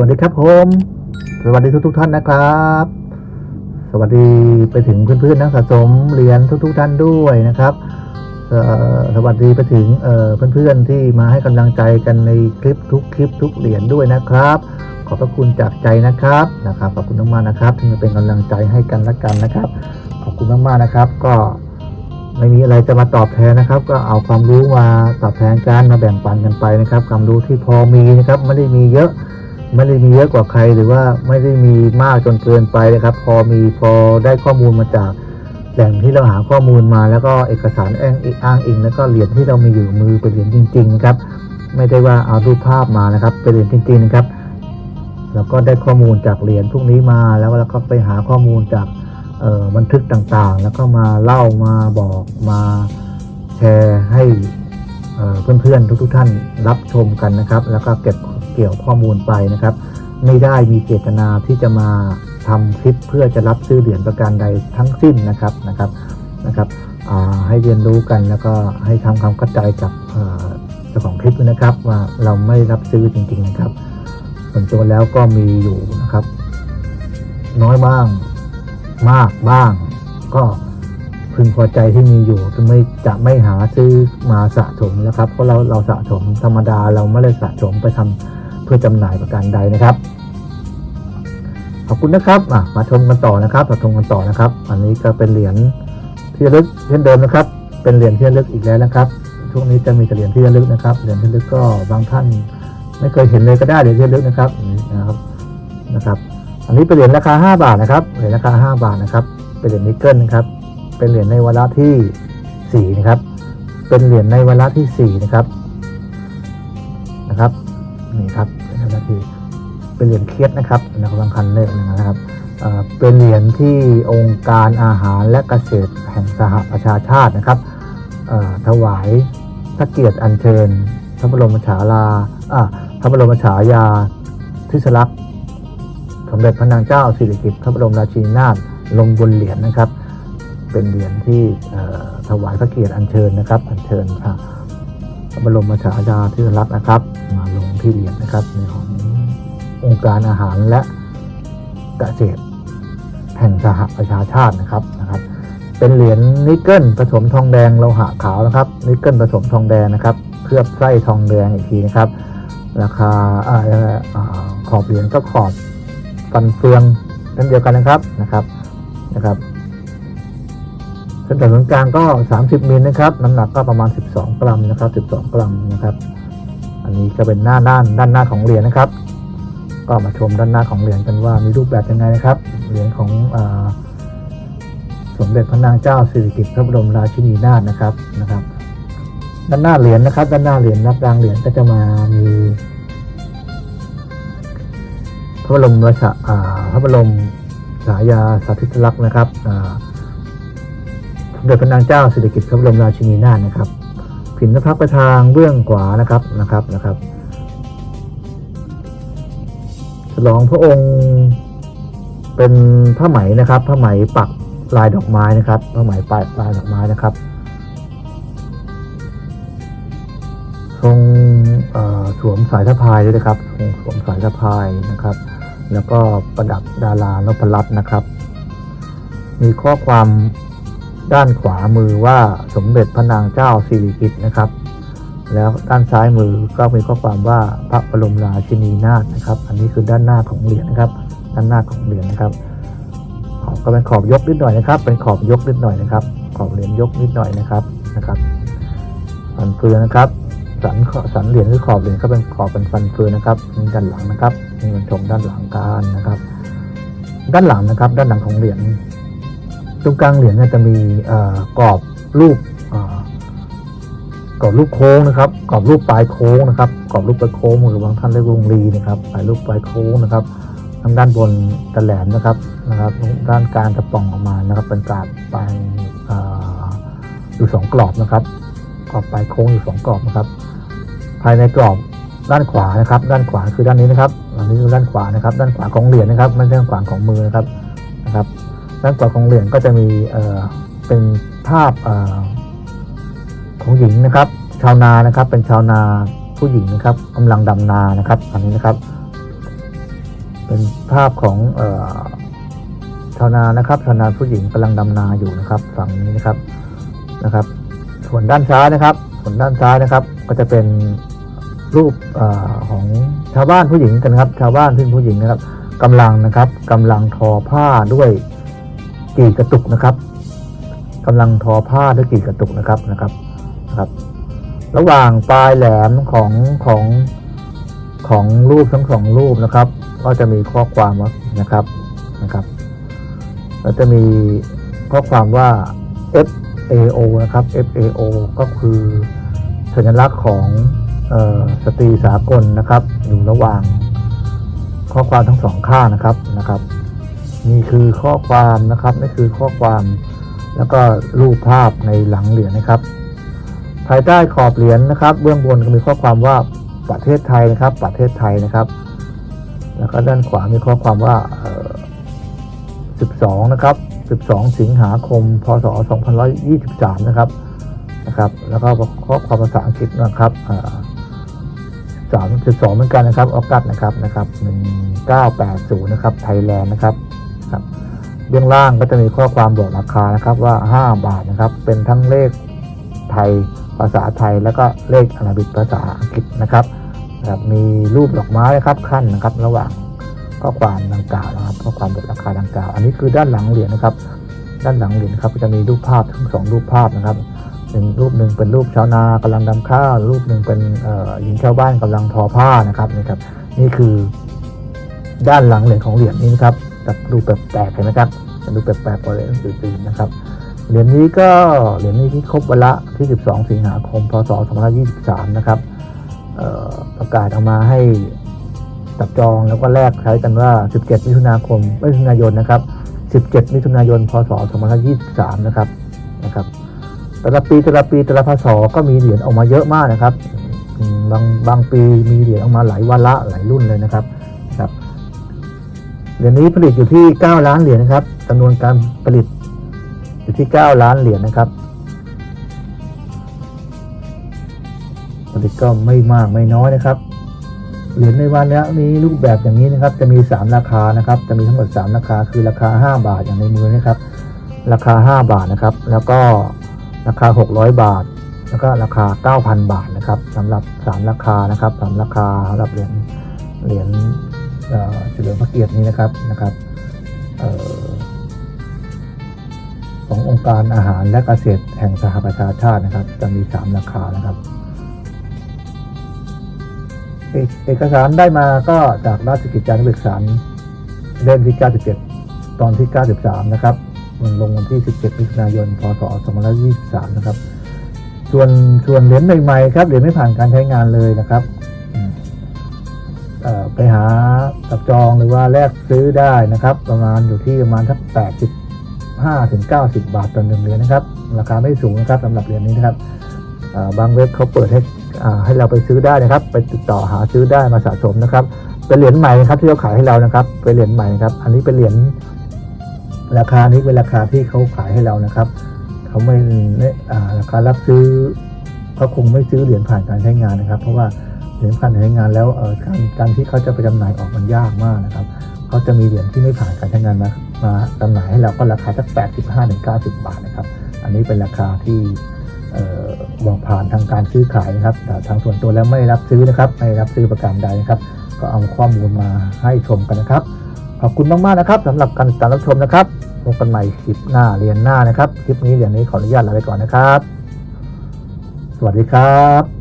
วัสดีครับผม สวัสดีทุกทุกๆท่านนะครับ สวัสดีไปถึงเพื่อนๆนักสะสมเหรียญทุกๆท่านด้วยนะครับสวัสดีไปถึงเอ่อเพื่อนๆที่มาให้กำลังใจกันในคลิปทุกคลิปทุกเหรียญด้วยนะครับ ขอบพระคุณจากใจนะครับนะครับขอบคุณมากๆนะครับ ที่มาเป็นกำลังใจให้กันและกันนะครับ ขอบคุณมากๆนะครับ ก็ไม่มีอะไรจะมาตอบแทนนะครับ ก็เอาความรู้มาตอบแทนกันมาแบ่งปันกันไปนะครับ ความรู้ที่พอมีนะครับไม่ได้มีเยอะ ไม่ได้มีเยอะกว่าใครหรือว่าไม่ได้มีมากจนเกินไปนะครับ พอมีพอได้ข้อมูลมาจากแหล่งที่เราหาข้อมูลมา แล้วก็เอกสารอ้างอิงอ้างอิงแล้วก็เหรียญที่เรามีอยู่มือเป็นเหรียญจริงๆนะครับ ไม่ได้ว่าเอารูปภาพมานะครับ เป็นเหรียญจริง ๆนะครับ แล้วก็ได้ข้อมูลจากเหรียญพวกนี้มาแล้วเราก็ไปหาข้อมูลจากบันทึกต่างๆ แล้วก็มาเล่ามาบอกมาแชร์ให้เอ่อเพื่อนๆทุกๆท่านรับชมกันนะครับ แล้วก็เก็บ เกี่ยวข้อมูลไปนะครับ ไม่ได้มีเจตนาที่จะมาทำคลิปเพื่อจะรับซื้อเหรียญประการใดทั้งสิ้นนะครับนะครับนะครับให้เรียนรู้กันแล้วก็ให้ทำความเข้าใจกับเจ้าของคลิปนะครับ ว่าเราไม่รับซื้อจริง ๆนะครับ ส่วนตัวแล้วก็มีอยู่นะครับ น้อยบ้างมากบ้าง ก็พึงพอใจที่มีอยู่จะไม่จะไม่หาซื้อมาสะสมนะครับ เพราะเราเราสะสมธรรมดาเราไม่ได้สะสมไปทำเพื่อจำหน่ายประการใดนะครับ ขอบคุณนะครับมาชมกันต่อนะครับมาชมกันต่อนะครับ อันนี้ก็เป็นเหรียญที่ระลึกเช่นเดิมนะครับ เป็นเหรียญที่ระลึกอีกแล้วนะครับ ช่วงนี้จะมีแต่เหรียญที่ระลึกนะครับ เหรียญที่ระลึกก็บางท่าน ไม่เคยเห็นเลยก็ได้เหรียญที่ระลึกนะครับนี่นะครับนะครับ อันนี้เป็นเหรียญราคา 5 บาทนะครับ เหรียญราคา 5 บาทนะครับ เป็นเหรียญนิกเกิลนะครับ เป็นเหรียญในวาระที่ 4 นะครับ เป็นเหรียญในวาระที่ 4 นะครับ นะครับ นี่ครับนวาระที่เป็นเหรียญเครียดนะครับนะครับสำคัญเลยนะครับเป็นเหรียญที่องค์การอาหารและเกษตรแห่งสหประชาชาตินะครับถวายพระเกียรติอัญเชิญ พระบรมฉาลาพระบรมฉายาทิศลักษณ์สมเด็จพระนางเจ้าสิริกิติ์พระบรมราชินีนาถลงบนเหรียญนะครับ เป็นเหรียญที่ถวายพระเกียรติอัญเชิญนะครับ อัญเชิญพระบรมฉายาธิศรักษ์นะครับมาล ทีเหรียญนะครับในขององค์การอาหารและเกษตรแห่งสหประชาชาตินะครับนะครับ เป็นเหรียญนิกเกิลผสมทองแดงโลหะขาวนะครับนิกเกิลผสมทองแดงนะครับเคลือบไส้ทองแดงอีกทีนะครับ ราคาอ่าขอบเหรียญก็ขอบฟันเฟืองเช่นเดียวกันนะครับนะครับนะครับเส้นผ่านศูนย์กลางก็ 30มิลนะครับน้ำหนักก็ประมาณ 12 กรัมนะครับ 12 กรัมนะครับ อันนี้ก็เป็นหน้าด้านด้านหน้าของเหรียญนะครับ ก็มาชมด้านหน้าของเหรียญกันว่ามีรูปแบบยังไงนะครับ เหรียญของอสมเด็จพระนางเจ้าสิริกิติ์พระบรมราชินีนาถนะครับนะครับ ด้านหน้าเหรียญนะครับ ด้านหน้าเหรียญนับรางเหรียญก็จะมามีพระบรมราชาพระบรมฉายาสาธิสลักษณ์นะครับสมเด็จพระนางเจ้าสิริกิติ์พระบรมราชินีนาถนะครับ ผินพระพักตร์ไปทางเบื้องขวานะครับนะครับนะครับฉลองพระองค์เป็นผ้าไหมนะครับผ้าไหมปักลายดอกไม้นะครับผ้าไหมปักลายดอกไม้นะครับ ทรงสวมสายสะพายด้วยนะครับทรงสวมสายสะพายนะครับ แล้วก็ประดับดารานพรัตน์นะครับ มีข้อความ ด้านขวามือว่าสมเด็จพระนางเจ้าสิริกิติ์นะครับ แล้วด้านซ้ายมือก็มีข้อความว่าพระบรมราชินีนาถนะครับ อันนี้คือด้านหน้าของเหรียญนะครับ ด้านหน้าของเหรียญนะครับ ขอบก็เป็นขอบยกนิดหน่อยนะครับ เป็นขอบยกนิดหน่อยนะครับ ขอบเหรียญยกนิดหน่อยนะครับนะครับฟันเฟืองนะครับสันสันเหรียญหรือขอบเหรียญก็เป็นขอบเป็นฟันเฟืองนะครับนี่ด้านหลังนะครับนี่มันชมด้านหลังการนะครับ ด้านหลังนะครับ ด้านหลังของเหรียญ ตรงกลางเหรียญจะมีกรอบรูปกรอบรูปโค้งนะครับกรอบรูปปลายโค้งนะครับกรอบรูปปลายโค้งหรือบางท่านเรียกวงรีนะครับปลายรูปปลายโค้งนะครับทางด้านบนจะแหลมนะครับนะครับด้านกลางจะป่องออกมานะครับ เป็นกราบปลายเอ่ออยู่สองกรอบนะครับ กรอบปลายโค้งอยู่สองกรอบนะครับ ภายในกรอบด้านขวานะครับ ด้านขวาคือด้านนี้นะครับอันนี้คือด้านขวานะครับ ด้านขวาของเหรียญนะครับไม่ใช่ด้านขวาของมือนะครับนะครับ ด้านขวาของเหรียญก็จะมีเป็นภาพอของหญิงนะครับ ชาวนานะครับ เป็นชาวนาผู้หญิงนะครับกำลังดำนานะครับอันนี้นะครับ เป็นภาพของออชาวนานะครับชาวนาผู้หญิงกำลังดำนาอยู่นะครับ ฝั่งนี้นะครับนะครับ ส่วนด้านซ้ายนะครับ ส่วนด้านซ้ายนะครับ ก็จะเป็นรูปอของชาวบ้านผู้หญิงกันครับ ชาวบ้านที่ผู้หญิงนะครับกำลังนะครับกำลังทอผ้าด้วย กี่กระตุกนะครับกำลังทอผ้าด้วยกี่กระตุกนะครับนะครับนะครับ ระหว่างปลายแหลมของของของรูปทั้งสองรูปนะครับ ก็จะมีข้อความว่านะครับนะครับแล้วจะมีข้อความว่า F AO นะครับ FAO ก็คือสัญลักษณ์ของออสตรีสากลนะครับ อยู่ระหว่างข้อความทั้งสองข้างนะครับนะครับ นี่คือข้อความนะครับนี่คือข้อความแล้วก็รูปภาพในหลังเหรียญนะครับ ภายใต้ขอบเหรียญนะครับ เบื้องบนก็มีข้อความว่าประเทศไทยนะครับ ประเทศไทยนะครับ แล้วก็ด้านขวามีข้อความว่าเอ่อ12 นะครับ 12 สิงหาคม พศ2523 นะครับนะครับ แล้วก็ข้อความภาษาอังกฤษนะครับอ่อ13 12 เหมือนกันนะครับออกัสนะครับนะครับ 1980 นะครับไทยแลนด์นะครับ เบื้องล่างก็จะมีข้อความบอกราคานะครับว่า 5 บาทนะครับ เป็นทั้งเลขไทยภาษาไทยแล้วก็เลขอาราบิกภาษาอังกฤษนะครับนะครับมีรูปดอกไม้นะครับขั้นนะครับ ระหว่างข้อความดังกล่าวนะครับข้อความบทราคาดังกล่าว อันนี้คือด้านหลังเหรียญนะครับ ด้านหลังเหรียญครับจะมีรูปภาพทั้งสองรูปภาพนะครับหนึ่งรูปหนึ่งเป็นรูปชาวนากำลังดำข้าวรูปหนึ่งเป็นเอ่อหญิงชาวบ้านกำลังทอผ้านะครับนี่ครับ นี่คือด้านหลังเหรียญของเหรียญนี้นะครับ จากรูปแปลกๆเห็นไหมครับเป็นรูปแปลกๆปล่อยเหรียญตื่นๆนะครับเหรียญนี้ก็เหรียญนี้ที่ครบวันละที่ 12 สิงหาคม พศ 2523 นะครับประกาศออกมาให้จับจองแล้วก็แลกใช้กันว่า 17 มิถุนาคมมิถุนายนนะครับ 17 มิถุนายน พศ 2523 นะครับนะครับแต่ละปีแต่ละปีแต่ละพศก็มีเหรียญออกมาเยอะมากนะครับบางบางปีมีเหรียญออกมาหลายวาระหลายรุ่นเลยนะครับครับ เหรียญนี้ผลิตอยู่ที่ 9 ล้านเหรียญนะครับจำนวนการผลิตอยู่ที่ 9 ล้านเหรียญนะครับผลิตก็ไม่มากไม่น้อยนะครับ เหรียญในวันนี้มีรูปแบบอย่างนี้นะครับ จะมี 3 ราคานะครับ จะมีทั้งหมด 3 ราคา คือราคา 5 บาทอย่างในมือนะครับ ราคา 5 บาทนะครับ แล้วก็ราคา 600 บาท แล้วก็ราคา 9,000 บาทนะครับสำหรับ 3 ราคานะครับสามราคาสำหรับเหรียญเหรียญ เฉลิมพระเกียรตินี้นะครับนะครับออขององค์การอาหารและเกษตรแห่งสหประชาชาตินะครับ จะมี 3 ราคานะครับเอกเอกสารได้มาก็จากราชกิจจานุเบกษาเล่มที่ 97 ตอนที่ 93 นะครับมันลงวันที่ 17มิถุนายน พศ 2523 นะครับ ส่วนส่วนเหรียญใหม่ๆครับเหรียญไม่ผ่านการใช้งานเลยนะครับ ไปหาจับจองหรือว่าแลกซื้อได้นะครับ ประมาณอยู่ที่ประมาณทัก85ถึง90บบาทต่อหนึ่งเหรียญนะครับ ราคาไม่สูงนะครับสำหรับเหรียญนี้นะครับบางเว็บเขาเปิดให้ให้เราไปซื้อได้นะครับ ไปติดต่อหาซื้อได้มาสะสมนะครับ เป็นเหรียญใหม่นะครับที่เขาขายให้เรานะครับ เป็นเหรียญใหม่นะครับ อันนี้เป็นเหรียญราคานี้เป็นราคาที่เขาขายให้เรานะครับเขาไม่ราคารับซื้อเขาคงไม่ซื้อเหรียญผ่านการใช้งานนะครับ เพราะว่า เหรียญผ่านการใช้งานแล้วการการที่เขาจะไปจำหน่ายออกมันยากมากนะครับเขาจะมีเหรียญที่ไม่ผ่านการใช้งานมามาจำหน่ายให้เราก็ราคาสัก85ถึง90บาทนะครับ อันนี้เป็นราคาที่ว่อบอกผ่านทางการซื้อขายนะครับแต่ทางส่วนตัวแล้วไม่รับซื้อนะครับไม่รับซื้อประการใดนะครับ ก็เอาข้อมูลมาให้ชมกันนะครับ ขอบคุณมากๆนะครับสำหรับการติดตามรับชมนะครับพบกันใหม่คลิปหน้าเรียนหน้านะครับคลิปนี้เรียนนี้ขออนุญาตลาไปก่อนนะครับ สวัสดีครับ